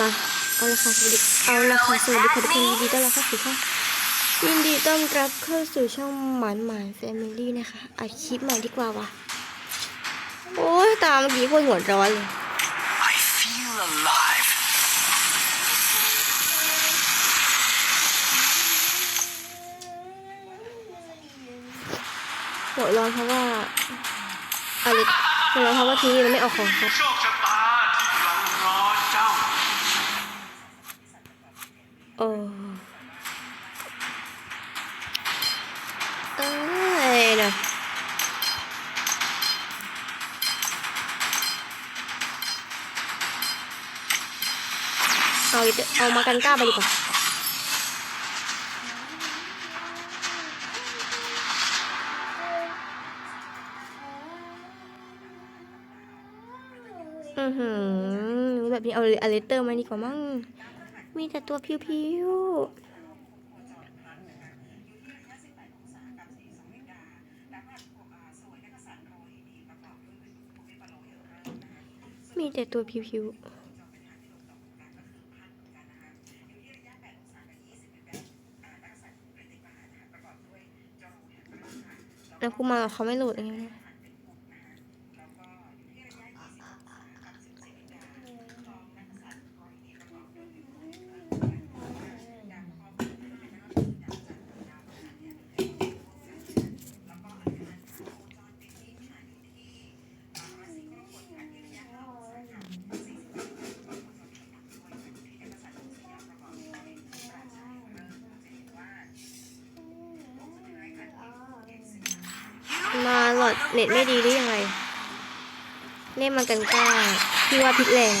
มาเอาละค่ะสวัสดีเอาละค่ะสวัสดีค่ะทุกคนยินดีต้อนรับเข้าสู่ช่องยินดีต้อนรับเข้าสู่ช่องหมานหมานแฟมิลี่นะคะอัดคลิปใหม่ดีกว่าวะโอ้ยตามเมื่อกี้โคตรหัวร้อนเลย I feel alive. หัวร้อนเพราะว่าอะไรหัวร้อนเพราะว่าทีวีมันไม่ออกของครับ โชคชะตาที่กำลังรอเจ้า โอ้เอ้ยเนาะเอาอีกเอา มากันกล้าไปดีกว่ตอร์มาดีกว่ามั้งมีแต่ตัวพิวๆมีแต่ตัวพิวแล้วกูมาเขาไม่หลุดอย่างเงี้ย ลอดเน็ตไม่ดีหรือยังไงเล่นมากันกล้าพี่ว่าพิษแรง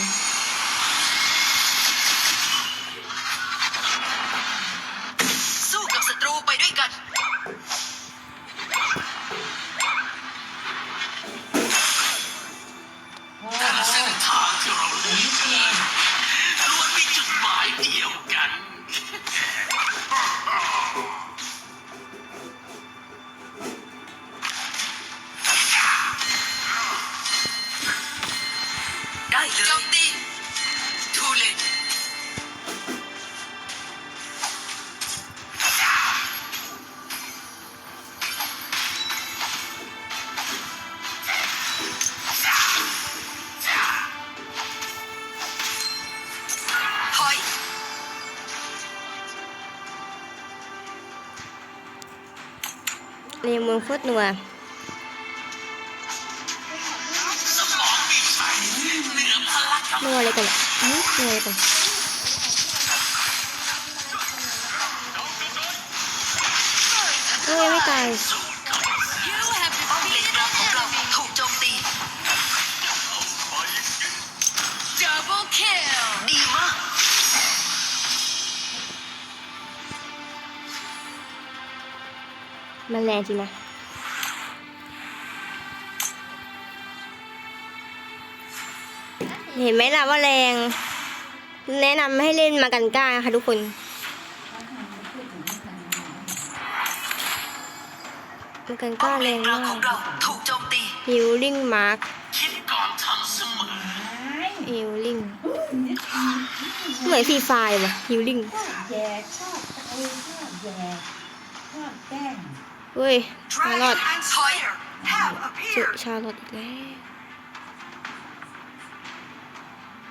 มืองโคตรนัวสมองมีชัยเหนือพลังกับนัวอะไรกันนัวอะไรกันเอ้ยไม่ตายสูตรเขาป้อมเลนกลางถูกโจมตี Double kill มันแรงจริงนะเห็นไหมล่ะว่าแรง แนะนำให้เล่นมากันกล้านะคะทุกคน มากันกป้อล้ามเลแรนงกลางมาขอกงเราถูกโจมตีฮิลลิ่งมาร์คคิดก่อนทำเสมอฮิลลิ่งเหมือนฟรีไฟล์ว่ะฮิลลิ่งแย่ชอบตะเอชอบแย่ชอบแกล้ง เฮ้ยชาลอตถอยสุชาลอตอีกแล้ว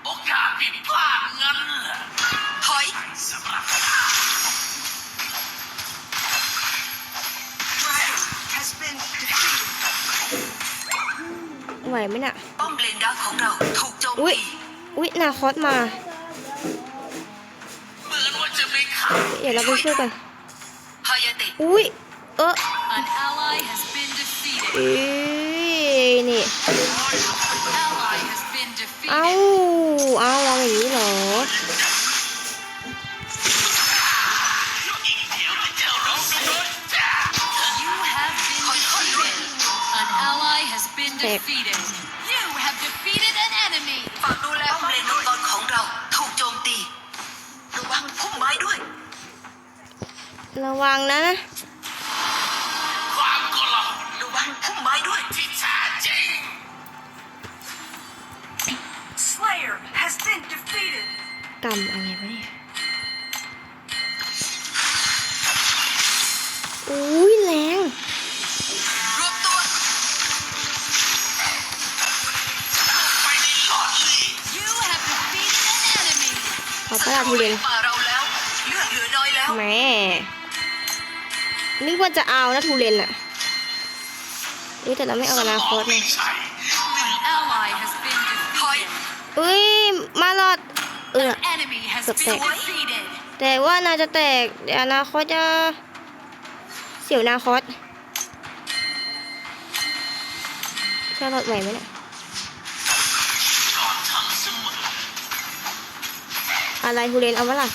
โอกาสผิดพลาดงั้นเหรอถอยสำหรับไหวไหมน่ะป้อมเลนกลางของเราถูกโจมอุ้ยตีอุ้ยนาคอสมาเหมือนว่าจะไม่ขาดเดี๋ยวเราไปช่วยกันพายาเตะอุ้ยเออ An ally has been defeated เอ้ยนี่ Ally has been defeated เอ้าเอ้าเอาอย่างนี้เหรออีกเดียวจะเจอเราก็โดนจ้า You have been defeated An ally has been defeated You have defeated an enemy ฝากดูแลป้อมเลนมังกรของเรา ถูกโจมตี ระวังพุ่มไม้ด้วย ระวังนะ กรรมอะไรวะเนี่ยอุ้ยแรงรวมตัวไปในหลอดเลย You have defeated an enemy ขอประหลาดทุเรียนป่าเราแล้วเลือดเหลือน้อยแล้วแหม่นึกว่าจะเอานะทุเรียนอะนี่แต่เราไม่เอาอนาคตไม่นะใช่ An ally has been defeated อุ้ย มาหลอดเออ enemy has Sập been tẹt. defeated แต่ว่าน่าจะแตกเดี๋ยวอนาคตจะเสียวอนาคตชาลอดไหวไหมเนี่ยชอบทำเสมออะไรทุเรียนเอาวะล่ะ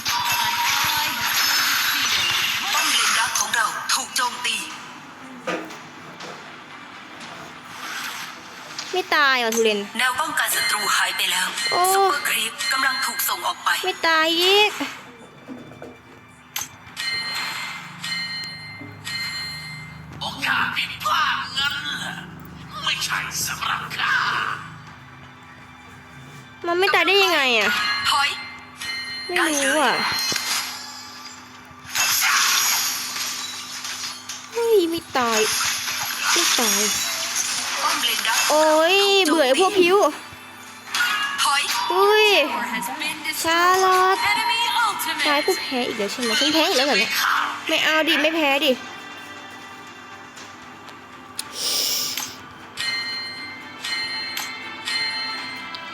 ไม่ตายว่ะทุเรียนแนวป้องกันศัตรูหายไปแล้วโอ้ซุปเปอร์ครีปกำลังถูกส่งออกไป ไม่ตายอีกโอกาสผิดพลาดงั้นเหรอไม่ใช่สำหรับข้ามันไม่ตายได้ยังไงอะถอยไม่รู้อะเฮ้ยไม่ตายไม่ตายป้อมเลนดัก โอ้ยเบื่อไอ้พวกพิวถอยอุ้ย or has been destroyed Charlotte. enemy ตาย ultimate กูแพ้อีกแล้วใช่ไหมฉันแพ้อีกแล้วเหรอเนี่ยข่าวไม่เอาดิไม่แพ้ดิ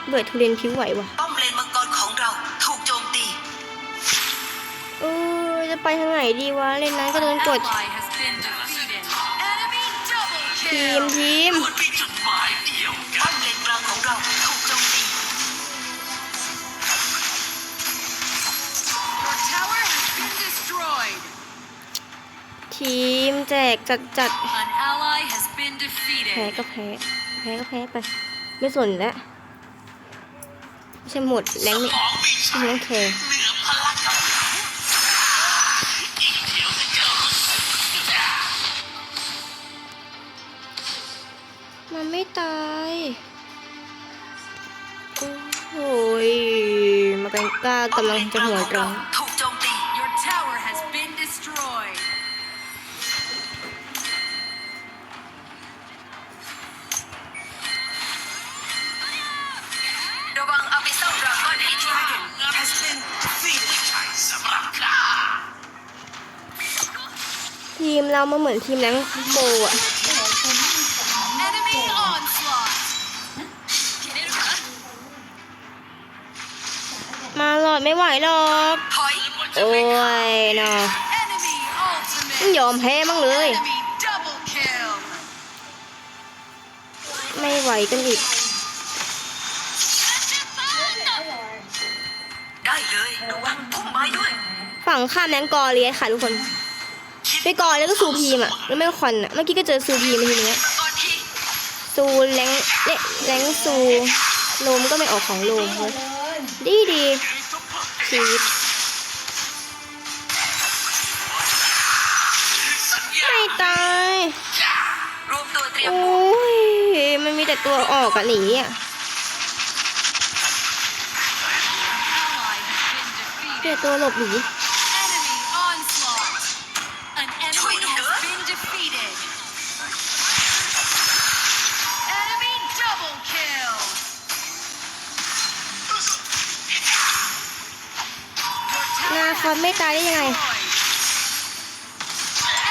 เบื่อทุเรียนพิวไหวว่ะป้อมเลนมังกรของเราถูกโจมตีเออจะไปทางไหนดีวะเล่นนั้นก็โดนกด ally has been defeated enemy double ทีม kill ทีม ทีมแจกจัดจัด an ally has been แพ้ defeated ก็แพ้แพ้ก็แพ้ไป ไม่สนแล้วไม่ใช่หมดแรงนี่ของไม่ใช่ไม่ต้องแคร์เหนือพลังกำลังอีกเดียวจะเจอรู้สึกมันไม่ตายโอ้โหยมากันกล้ากำลังจะหัวตรงถู มเรามาเหมือนทีมแรงโบอะ enemy onslaught มาหลอดไม่ไหวหรอกถอยโอ้ยเนาะ enemy ไม่ ultimate ยอมแพ้บ้างเลย enemy double kill ไม่ไหวกันอีกได้เลยระวังพุ่มไม้ด้วย ฝั่งข้ามแรงกอเลียค่ะทุกคน ไปกอแล้วก็ซูพีมอะแล้วไม่คอนอะเมื่อกี้ก็เจอซูพีมาทีนึงอะก่อนที่ซูแรงเนี่ยแรงซูโลมก็ไม่ออกของโลมเว้ยดีดีชีวิตไม่ตายโอ้ยมันมีแต่ตัวออกอะหนีอะ ally has been มีแต่ defeated ตัวหลบหนี คอนไม่ตายได้ยังไง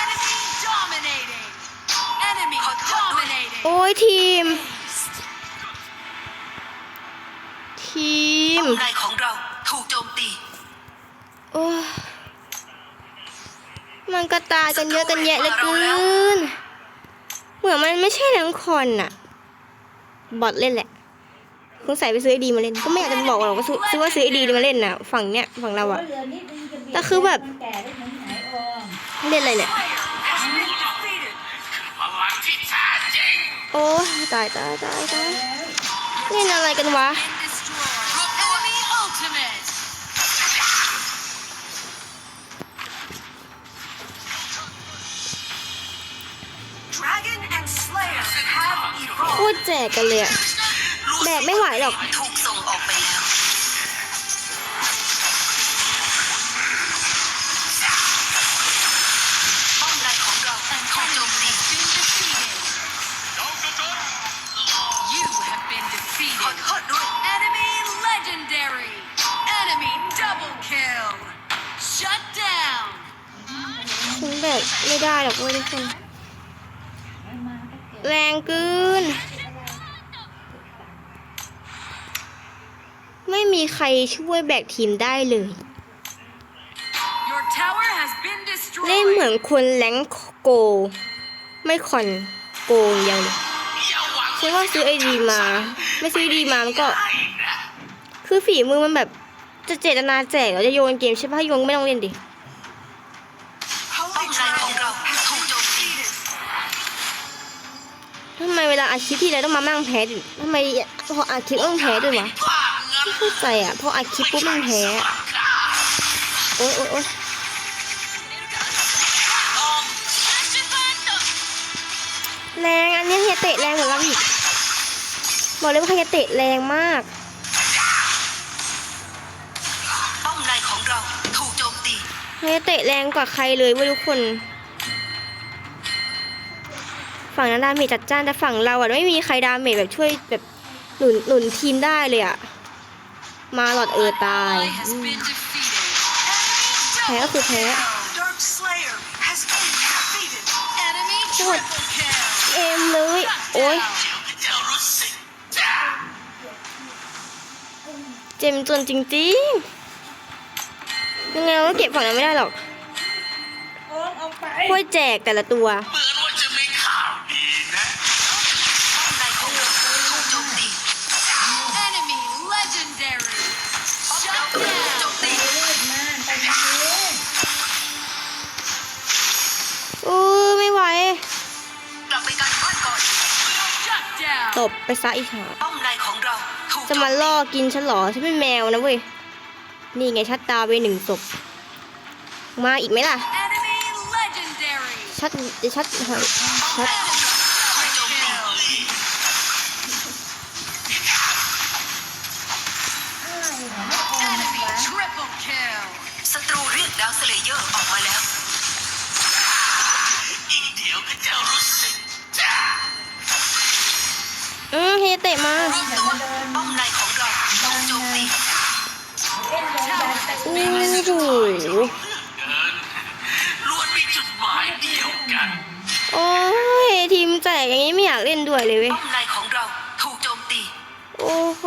Enemy dominating. Enemy dominating. โอ้ยทีม ทีมป้อมในของเราถูกโจมตีโอ้ยมันกระตายกันเยอะกันแยะเหลือเกินเหมือนมันไม่ใช่แรงคอนอะบอทเล่นแหละคงใส่ไปซื้อไอดีมาเล่น ก็ไม่อยากจะบอกหรอกว่าซื้อซื้อว่าซื้อไอดีมาเล่นน่ะฝั่งเนี้ยฝั่งเราอะ เหลือนิดนึงจะเบียดแต่คือแบบมันแก่ได้เหมือนไหนออมเล่นอะไรเนี่ยพลังที่แท้จริงโอ้ยตายตายตายตายเล่นอะไรกันวะ Been destroyed. Enemy ultimate. Dragon and Slayer have โคตรแจกกันเลยอะแบกไม่ไหวหรอก ไม่ได้หรอกเว้ยทุกคนมันมาก็เก็บแรงเกิน ไม่มีใครช่วยแบกทีมได้เลย Your tower has been เล่นเหมือน destroyed. คนแรงโก ไม่คอนโกงอย่างเดียวอย่าหวังฉันว่าซื้อไอดีมา ไม่ซื้อไอดีมามันก็ได้นะคือฝีมือมันแบบจะเจตนาแจกเหรอจะโยนเกมใช่ปะโยนไม่ต้องเล่นดิ ไมเวลาอาคลิปที่ไรต้องมามั่งแพ้ดิทำไมพออาคลิปต้องแพ้ด้วยวะว่างั้นไม่เข้าใจอะพออาคลิปปุ๊บมันแพ้อะโอ๊ยโอ๊ยโอ๊ยแรงอันนี้เฮียเตะแรงกว่าเราอีกบอกเลยว่าเฮียเตะแรงมากป้อมในของเราถูกโจมตีเฮียเตะแรงกว่าใครเลยเว้ยทุกคน ฝั่งนั้นดาเมจจัดจ้านแต่ฝั่งเราอะไม่มีใครดาเมจแบบช่วยแบบหนุนหนุนทีมได้เลยอะมาหลอดเออตายแพ้ก็คือแพ้ Dark Slayer has been defeated Enemy What? triple kill. เอมเลยโอ๊ยเดี๋ยวก็จะรู้สึกจ้าเจมจนจริงๆยังไงเราก็เก็บฝั่งนั้นไม่ได้หรอกค่อยแจกแต่ละตัว ตบไปซะอีกหาป้อมในของเราถูกจะมาล่อกินฉันเหรอฉันเป็นแมวนะเว้ย นี่ไงชัดตาไปหนึ่งศพ มาอีกไหมล่ะ Enemy legendary. ชัดจะชัดหอยชัด อืมเฮเตะมาป้อมในของเราถูกโจมตีโอ้โหเกินล้วนมีจุดหมายเดียวกัน โอ้ยทีมแจกอย่างนี้ไม่อยากเล่นด้วยเลยเว้ยป้อมในของเราถูกโจมตี โอ้โห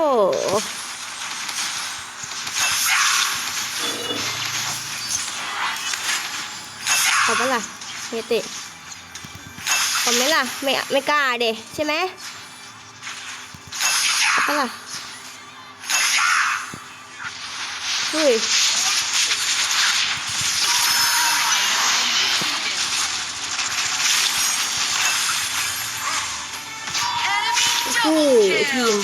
ขอปะล่ะเฮเตะขอไหมล่ะ ไม่ไม่กล้าเดะใช่ไหม ปะล่ะเฮ้ย Enemy โอ้โห double ที kill. ม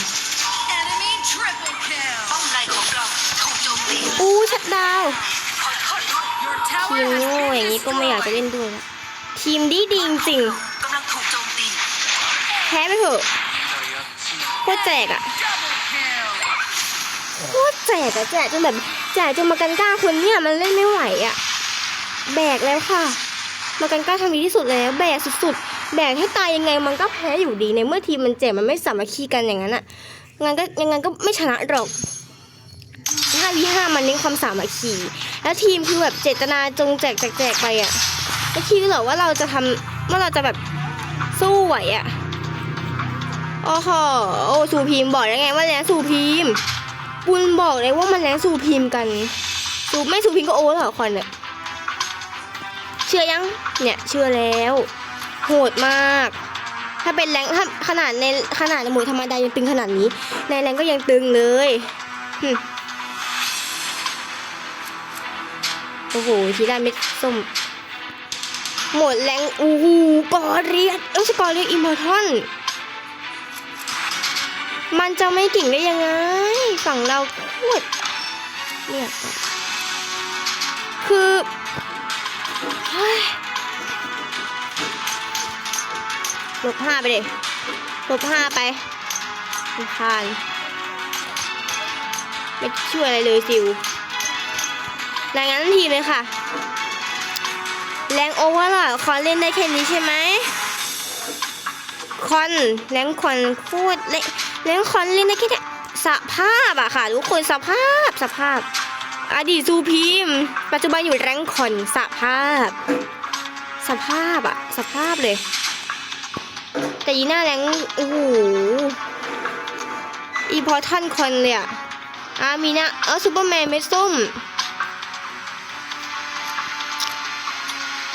Enemy triple kill. ป้อมในของเราถูกโจมตีอู้ชัดดาวน์ขอโทษด้วย Your ที tower ม has โง่ been อย่างนี้ก็ไม่อยากจะเล่น destroyed. ด้วยละทีมดีดีจริงกำลังถูกโจมตีๆแพ้ไปเถอะโคตรแจกอะ Double kill. โคตร แจกอะแจกจนแบบแจกจนมากันกล้าคนเนี่ยมันเล่นไม่ไหวอะแบกแล้วค่ะ มากันกล้าทำดีที่สุดแล้ว แบกสุดๆ แบกให้ตายยังไงมันก็แพ้อยู่ดีในเมื่อทีมมันแจกมันไม่สามัคคีกันอย่างนั้นอะงั้นก็ยังไงก็ไม่ชนะหรอกห้าวิห้ามันเน้นความสามัคคีแล้วทีมคือแบบเจตนาจงแจกแจกแจกไปอะไม่คิดหรอกว่าเราจะทำว่าเราจะแบบสู้ไหวอะโอ้โหโอ้สูพีมบอกแล้วไงว่าแรงสู่พีม ปุณบอกเลยว่ามันแรงสู่พิมพ์กัน สู่ไม่สู่พิมพ์ก็โอ้แล้วคอนเนี่ยเชื่อยัง เนี่ยเชื่อแล้ว โหดมาก ถ้าเป็นแรงถ้าขนาดในขนาดในหมวยธรรมดายังตึงขนาดนี้ ในแรงก็ยังตึงเลยโอ้โหทีได้เม็ดส้มหมดแรงอู้หูกอเรียดเอ้ยสกอเรียดอิมมอร์ทัน มันจะไม่เก่งได้ยังไง ฝั่งเราโคตรเนี่ยคือเฮ้ยลบห้าไปเลยลบห้าไปรำคานไม่ช่วยอะไรเลยซิวรายงานทันทีเลยค่ะ แรงโอเวอร์ล่ะคอนเล่นได้แค่นี้ใช่ไหมคอนแรงคอนโคตรเละ แรงคอนเล่นได้แค่เสภาพอะค่ะทุกคนสภาพสภาพ อดีตซูพีมปัจจุบันอยู่แรงคอนสภาพ สภาพอะสภาพเลย แต่ยีน้าแรงโอ้โหอีพอทันคอนเลยอะอามีนะเออซูเปอร์แมนเม็ดส้ม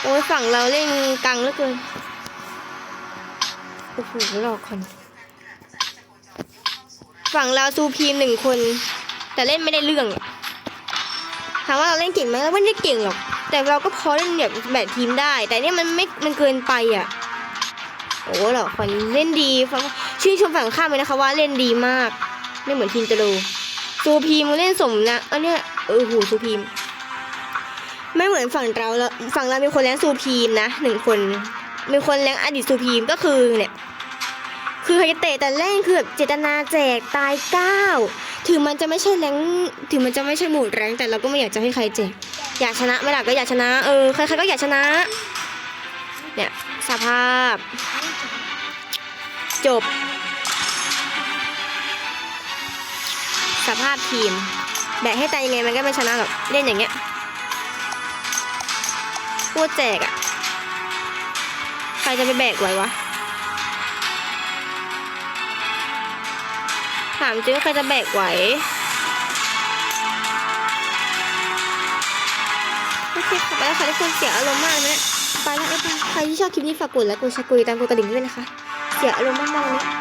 โอ้ยฝั่งเราเล่นกังเหลือเกิน โอ้โหหลอกคน ฝั่งเราซูพีมหนึ่งคน แต่เล่นไม่ได้เรื่องถามว่าเราเล่นเก่งไหมเราไม่ได้เก่งหรอก แต่เราก็พอเล่นแบบแบบทีมได้ แต่เนี่ยมันไม่มันเกินไปอะโอ้หรอคนเล่นดีฟังชื่นชมฝั่งข้ามเลยนะคะว่าเล่นดีมาก ไม่เหมือนทีมตะโลซูพีมเล่นสมนะอันเนี้ยเออโหซูพีมไม่เหมือนฝั่งเราแล้วฝั่งเรามีคนแรงซูพีมนะหนึ่งคนมีคนแรงอดีตซูพีมก็คือเนี่ย คือไฮเตะแต่แรกคือแบบเจตนาแจกตายเก้าถึงมันจะไม่ใช่แรงถึงมันจะไม่ใช่หมู่แรงแต่เราก็ไม่อยากจะให้ใครแจกอยากชนะไม่หลักก็อยากชนะเออใครๆก็อยากชนะ เนี่ยสภาพ จบ สภาพทีมแบกให้ตายยังไงมันก็ไม่ชนะหรอกเล่นอย่างเงี้ยพูดแจกอะใครจะไปแบกไหววะ ถามจริงว่าใครจะแบกไหวโอเคค่ะไปแล้วค่ะทุกคนเสียอารมณ์มากเลยนะไปแล้วนะคะใครที่ชอบคลิปนี้ฝากกดไลค์กดแชร์กดติดตามกดกระดิ่งด้วยนะคะ เสียอารมณ์มากๆเลย